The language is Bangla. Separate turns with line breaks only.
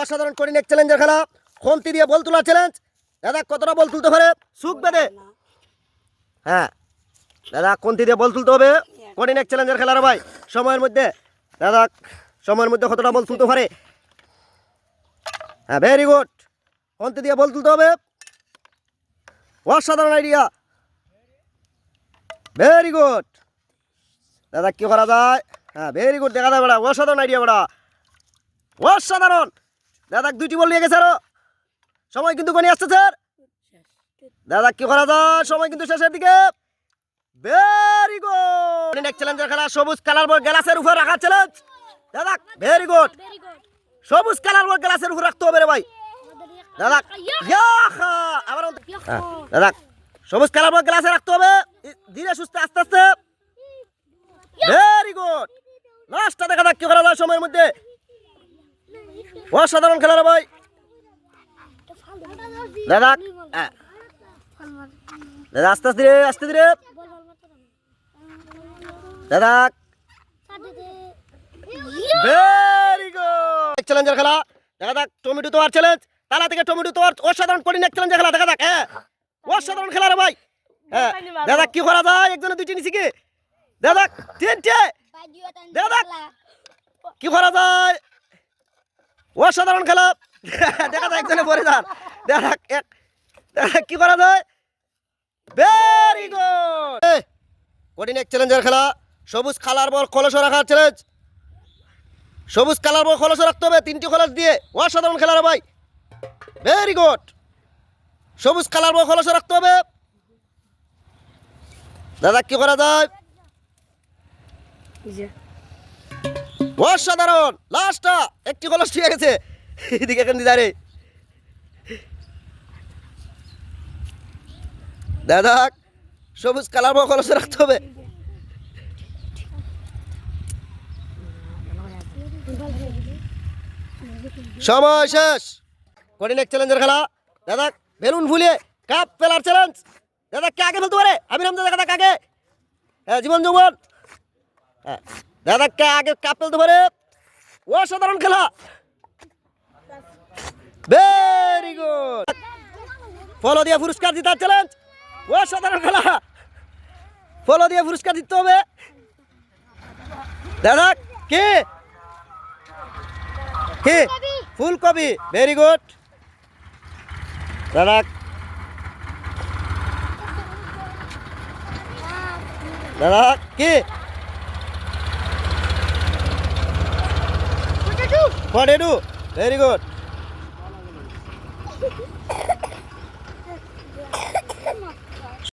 অসাধারণ কঠিন এক চ্যালেঞ্জের খেলা। খন্তি দিয়ে বল তোলা চ্যালেঞ্জ দাদা, কতটা বল তুলতে পারে? সুখ বেঁধে হ্যাঁ। দাদা, খন্তি দিয়ে বল তুলতে হবে। কঠিন এক চ্যালেঞ্জের খেলার ভাই। সময়ের মধ্যে। দাদা, সময়ের মধ্যে কতটা বল তুলতে পারে? হ্যাঁ ভেরি গুড খন্তি দিয়ে বল তুলতে হবে। অসাধারণ আইডিয়া ভেরি গুড দাদা, কি করা যায়? হ্যাঁ ভেরি গুড দেখা যায় বেড়া। অসাধারণ আইডিয়া বেড়া। অসাধারণ। দাদা দুইটি বল নিয়ে গেছে আরও। সময় কিন্তু কোনি আসছে স্যার। দাদা কি করা যায়? সময় কিন্তু শেষের দিকে। ভেরি গুড নেক্সট চ্যালেঞ্জের খেলা সবুজ কালার বল গ্লাসের উপর রাখা চ্যালেঞ্জ দাদা ভেরি গুড সবুজ কালার বল গ্লাসের উপর রাখতে হবে রে ভাই। দাদা ইয়াহা! আবার হ্যাঁ, দাদা সবুজ কালার বল গ্লাসে রাখতে হবে। ধীরে সুস্থে আস্তে আস্তে। ভেরি গুড লাস্টটা দেখা যাক কি করা যায় সময়ের মধ্যে। অসাধারণ খেলা রে ভাই। দাদা হ্যাঁ, দাদা আস্তে আস্তে আস্তে ধীরে দাদা। ভেরি গুড চ্যালেঞ্জের খেলা। দেখা যাক টমেটো তোয়ার চ্যালেঞ্জ তালা থেকে টমেটো তোয়ার অসাধারণ কঠিন এক চ্যালেঞ্জের খেলা দেখা যাক হ্যাঁ। অসাধারণ খেলা রে ভাই। হ্যাঁ। দাদা কি করা যায়? একজনে দুইটি নিছি কি? দাদা তিনটে। দাদা কি করা যায়? অসাধারণ খেলা। দেখা যাক একজনে পরে যান দেখা এক দেখা কি করা যায়। ভেরি গুড কঠিন এক চ্যালেঞ্জের খেলা। সবুজ খালার বল কলস রাখার চ্যালেঞ্জ সবুজ কালার বল খলস রাখতে হবে তিনটি খলস দিয়ে। অসাধারণ খেলার ভাই। ভেরি গুড সবুজ কালার বল খলস রাখতে হবে। দাদা কি করা যায়? অসাধারণ! লাস্টটা একটি খলস ঠিক গেছে এদিকে এখন দিদারে দাদা, সবুজ কালার বল খলস রাখতে হবে। সময় শেষ। কঠিন এক চ্যালেঞ্জের খেলা। দাদা, বেলুন ফুলিয়ে কাপ ফেলার চ্যালেঞ্জ দাদা, কে আগে ফেলতে পারে? আমি নাম দাদা কাকে? হ্যাঁ জীবন যৌবন। হ্যাঁ। দাদা কে আগে কাপ ফেলতে পারে অসাধারণ খেলা। ভেরি গুড ফলো দিয়ে পুরস্কার জিতার চ্যালেঞ্জ অসাধারণ খেলা। ফলো দিয়ে পুরস্কার জিততে হবে। দাদা, কে? কে? ফুলকপি। ভেরি গুড দাদা। দাদা, কি? Potato very good